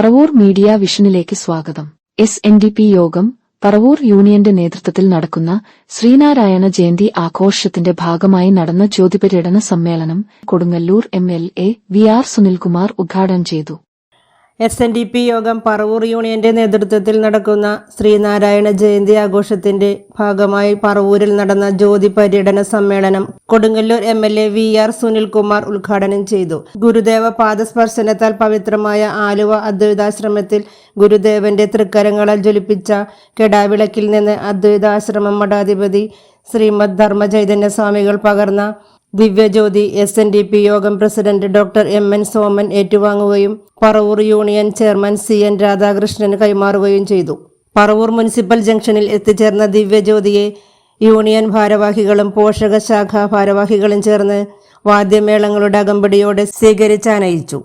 Paravur media വിഷനിലേക്ക് സ്വാഗതം. S N D P യോഗം പറവൂർ യൂണിയന്റെ നേതൃത്വത്തിൽ നടക്കുന്ന ശ്രീനാരായണ ജയന്തി ആഘോഷത്തിന്റെ ഭാഗമായി നടന്ന ജ്യോതിപര്യടന സമ്മേളനം Kodungallur M L A V R Sunilkumar ഉദ്ഘാടനം ചെയ്തു. എസ് എൻ ഡി പി യോഗം പറവൂർ യൂണിയന്റെ നേതൃത്വത്തിൽ നടക്കുന്ന ശ്രീനാരായണ ജയന്തി ആഘോഷത്തിന്റെ ഭാഗമായി പറവൂരിൽ നടന്ന ജ്യോതി പര്യടന സമ്മേളനം Kodungallur M L A V R Sunilkumar ഉദ്ഘാടനം ചെയ്തു. ഗുരുദേവ പാദസ്പർശനത്താൽ പവിത്രമായ ആലുവ അദ്വൈതാശ്രമത്തിൽ ഗുരുദേവന്റെ തൃക്കരങ്ങളാൽ ജ്വലിപ്പിച്ച കെടാവിളക്കിൽ നിന്ന് അദ്വൈതാശ്രമം മഠാധിപതി ശ്രീമദ് ധർമ്മചൈതന്യ സ്വാമികൾ പകർന്ന ദിവ്യജ്യോതി എസ് എൻ ഡി പി യോഗം president doctor M N Soman ഏറ്റുവാങ്ങുകയും Paravur union chairman C N രാധാകൃഷ്ണന് കൈമാറുകയും ചെയ്തു. പറവൂർ മുനിസിപ്പൽ ജംഗ്ഷനിൽ എത്തിച്ചേർന്ന ദിവ്യജ്യോതിയെ യൂണിയൻ ഭാരവാഹികളും പോഷക ശാഖ ഭാരവാഹികളും ചേർന്ന് വാദ്യമേളങ്ങളുടെ അകമ്പടിയോടെ സ്വീകരിച്ചാനയിച്ചു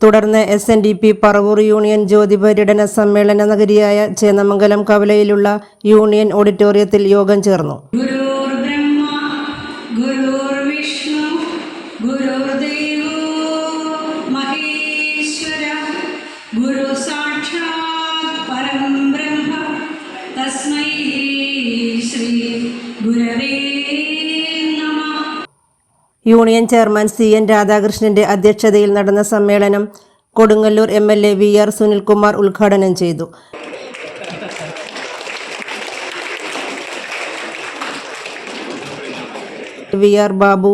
തുടർന്ന് S N D P Paravur union ജ്യോതി പര്യടന സമ്മേളന നഗരിയായ ചേന്നമംഗലം കവലയിലുള്ള യൂണിയൻ ഓഡിറ്റോറിയത്തിൽ യോഗം ചേർന്നു. യൂണിയൻ ചെയർമാൻ സി എൻ രാധാകൃഷ്ണന്റെ അധ്യക്ഷതയിൽ നടന്ന സമ്മേളനം Kodungallur M L A V R Sunilkumar ഉദ്ഘാടനം ചെയ്തു. വി ആർ ബാബു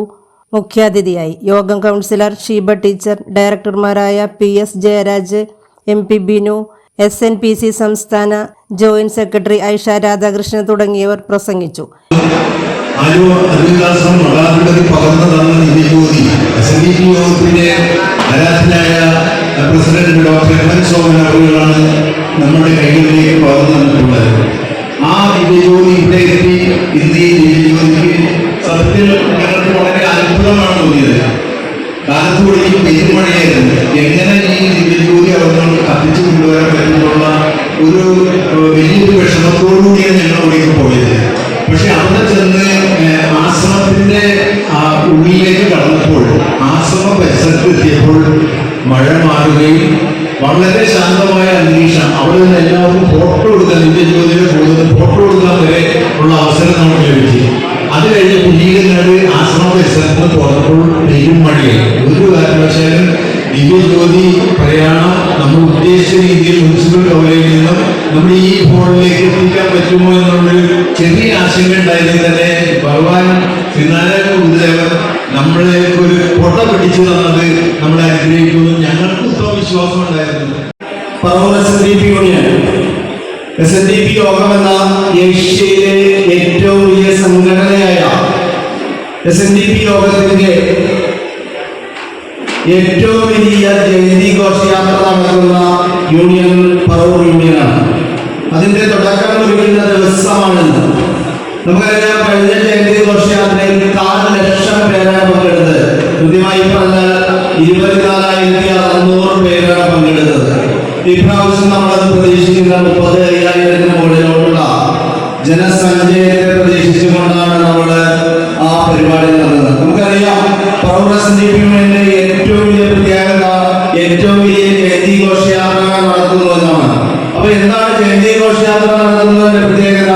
മുഖ്യാതിഥിയായി. യോഗം councillor Sheeba teacher ഡയറക്ടർമാരായ P S Jayaraj M P Binu S N P C സംസ്ഥാന ജോയിന്റ് സെക്രട്ടറി ഐഷ രാധാകൃഷ്ണൻ തുടങ്ങിയവർ പ്രസംഗിച്ചു. ആലുവ അദ്വൈതാശ്രമം മഠാധിപതി പകർന്നതാണ് ദിവ്യജ്യോതി എസ് എൻ ഡി പി യോഗത്തിന്റെ ആരാധനായ president doctor M N Soman അവരുകളാണ് നമ്മുടെ കൈകളിലേക്ക് പകർന്നു തന്നിട്ടുള്ളത്. ആ ദിവ്യജ്യോതി ഇവിടെ എത്തി ഇന്ന് ഈ സത്യത്തിൽ ഞങ്ങൾക്ക് വളരെ അത്ഭുതമാണ് തോന്നിയത്. കാലത്തുകൂടി ഈ പെരുമഴയായിരുന്നു. എങ്ങനെ ഈ ദിവ്യജ്യോതി അവർക്ക് കത്തിച്ചു കൊണ്ടുവരാൻ പറ്റുന്നുള്ള ഒരു ഫോട്ടോ എടുക്കാൻ ജീവിതത്തിൽ കൂടുതൽ ഫോട്ടോ എടുക്കാൻ വരെ ഉള്ള അവസരം നമുക്ക് ലഭിച്ചു. അത് കഴിഞ്ഞ് കുഞ്ഞീകനാട് ആശ്രമ നിന്ന് തുറന്നപ്പോൾ പെയ്യും മഴയായി ഒരു കാരണവശാലും ദിവ്യജ്യോതി പ്രയാണം നമ്മൾ ഉദ്ദേശിച്ച രീതിയിൽ മുനിസിപ്പൽ കവലയിൽ നിന്നും നമ്മുടെ ഈ ഫോണിലേക്ക് എത്തിക്കാൻ പറ്റുമോ എന്നുള്ളൊരു ചെറിയ ആശങ്ക ഉണ്ടായിരുന്നു തന്നെ ഭഗവാൻ ശ്രീനാരായണ ഗുരുദേവൻ നമ്മളെ ഒരു പൊട്ട പിടിച്ചു തന്നത് നമ്മളെ അനുഗ്രഹിക്കുന്നു ഞങ്ങൾക്ക് ഉത്തമ വിശ്വാസം ഉണ്ടായിരുന്നു. പറവൂർ സന്ദീപിക്കുകയാണ് എസ് എൻ ഡി പി യോഗം എന്ന ഏഷ്യയിലെ ഏറ്റവും വലിയ സംഘടനയായ എസ് എൻ ഡി പി യോഗത്തിന്റെ ഏറ്റവും വലിയ ജയന്തി ഘോഷയാത്ര നടത്തുന്ന യൂണിയൻ പറവൂർ യൂണിയനാണ് അതിന്റെ തുടക്കം കുറിക്കുന്ന ദിവസമാണ് നമുക്കറിയാം കഴിഞ്ഞ ജയന്തി ഘോഷയാത്രയിൽ ലക്ഷം പേരാണ് പങ്കെടുത്തത് കൃത്യമായി പറഞ്ഞാൽ ഇരുപത്തിനാലായിരത്തി അറുന്നൂറ് പേരാണ് പങ്കെടുത്തത്. ഇപ്രാവശ്യം നമ്മളത് പ്രതീക്ഷിക്കുന്ന മുപ്പത് അയ്യായിരത്തിന് മുകളിലോട്ടുള്ള ജനസഞ്ചയത്തെ പ്രതീക്ഷിച്ചുകൊണ്ടാണ് നമ്മൾ ആ പരിപാടി നടന്നത്. നമുക്കറിയാം പറവൂർ എസ് ഡി ഏറ്റവും വലിയ പ്രത്യേകത ഏറ്റവും വലിയ ജയന്തി ഘോഷയാത്ര നടത്തുന്നു എന്നാണ് അപ്പൊ എന്താണ് ജയന്തി ഘോഷയാത്ര നടത്തുന്നതിന്റെ പ്രത്യേകത?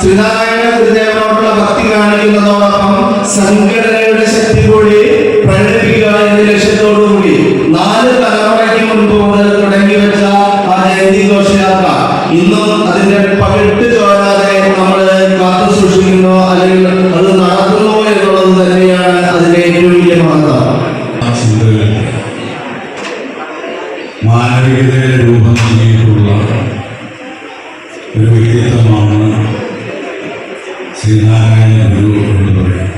ശ്രീനാരായണ ഗുരുദേവനോടുള്ള ഭക്തി കാണിക്കുന്നതോടൊപ്പം സംഘടനയുടെ ശക്തി കൂടി ശ്രീനാരായണ ഗുരു എന്ന് പറയുന്നത്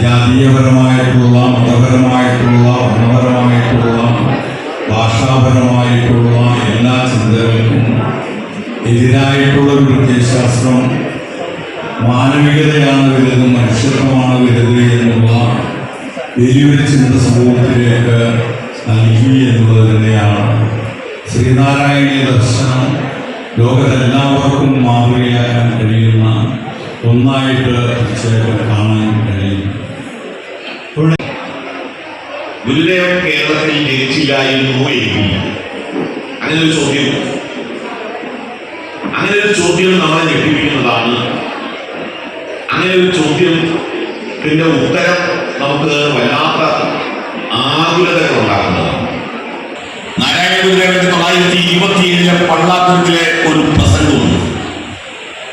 ജാതീയപരമായിട്ടുള്ള മതപരമായിട്ടുള്ള വർണപരമായിട്ടുള്ള ഭാഷാപരമായിട്ടുള്ള എല്ലാ ചിന്തകൾക്കും എതിരായിട്ടുള്ള ഒരു പ്രത്യയശാസ്ത്രം മാനവികതയാണ് വലുത് മനുഷ്യത്വമാണ് വലുത് എന്നുള്ള വലിയൊരു ചിന്ത സമൂഹത്തിലേക്ക് നൽകി എന്നുള്ളത് തന്നെയാണ്. ശ്രീനാരായണീയ ദർശനം ലോകത്തെല്ലാവർക്കും മാതൃകയാക്കാൻ കഴിയുന്ന ഒന്നായിട്ട് തീർച്ചയായിട്ടും കാണാൻ കഴിയും. ഗുരുദേവൻ കേരളത്തിൽ ജനിച്ചില്ലായിരുന്നു എങ്കിൽ അങ്ങനെ ഒരു ചോദ്യം. അങ്ങനെ ചോദ്യം നമ്മളെ ഞെട്ടിപ്പിക്കുന്നതാണ്. അങ്ങനെ ഒരു പിന്നെ ഉത്തരം നമുക്ക് വല്ലാത്ത ആകുലതകൾ ഉണ്ടാക്കുന്നതാണ്. നാരായണ തൊള്ളായിരത്തി ഇരുപത്തി ഏഴിലെ പള്ളാത്തൂരിലെ ഒരു പ്രസംഗമുണ്ട്.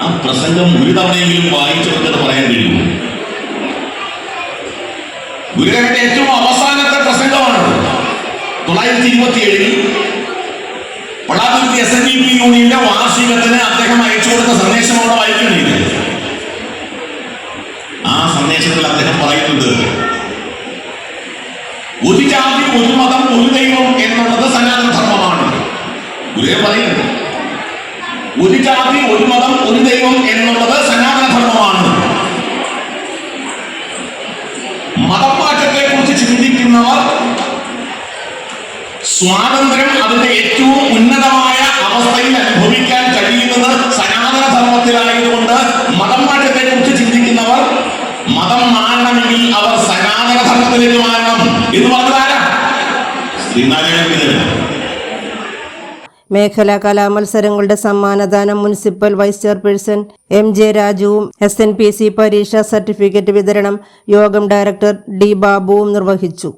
ആ പ്രസംഗം ഒരു തവണയെങ്കിലും വായിച്ചവർക്കത് പറയാൻ കഴിയുമോ? ഗുരുദേവന്റെ ഏറ്റവും അവസാനത്തെ പ്രസംഗമാണ്. തൊള്ളായിരത്തി ഇരുപത്തി ഏഴിൽ Pallathuruthy S N D P യൂണിയന്റെ വാർഷികത്തിന് അദ്ദേഹം അയച്ചു കൊടുത്ത സന്ദേശം അവിടെ വായിക്കുന്നില്ല ആ സന്ദേശത്തിൽ അദ്ദേഹം പറയുന്നത് ഒരു മതം ഒരു ദൈവം എന്നുള്ളത് സനാതന ധർമ്മമാണ് ഗുരുദേവൻ പറയുന്നു ഒരു ജാതി ഒരു മതം ഒരു ദൈവം എന്നുള്ളത് സനാതന ധർമ്മമാണ് മതമാറ്റത്തെ കുറിച്ച് ചിന്തിക്കുന്നവർ സ്വാതന്ത്ര്യം അതിന്റെ ഏറ്റവും ഉന്നതമായ അവസ്ഥയിൽ അനുഭവിക്കാൻ കഴിയുന്നത് സനാതന ധർമ്മത്തിലായതുകൊണ്ട് മതം മാറ്റത്തെ കുറിച്ച് ചിന്തിക്കുന്നവർ മതം മാറണമെങ്കിൽ അവർ സനാതന ധർമ്മത്തിലേക്ക് മാറണം എന്ന് ഗുരുദേവൻ മേഖലാ കലാമത്സരങ്ങളുടെ സമ്മാനദാനം municipal vice chairperson M J രാജുവും എസ് എൻ പി സി പരീക്ഷാ സർട്ടിഫിക്കറ്റ് വിതരണം യോഗം ഡയറക്ടർ ഡി ബാബുവും നിർവഹിച്ചു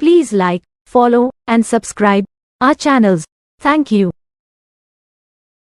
please like follow and subscribe ആ ചാനൽസ് താങ്ക് you.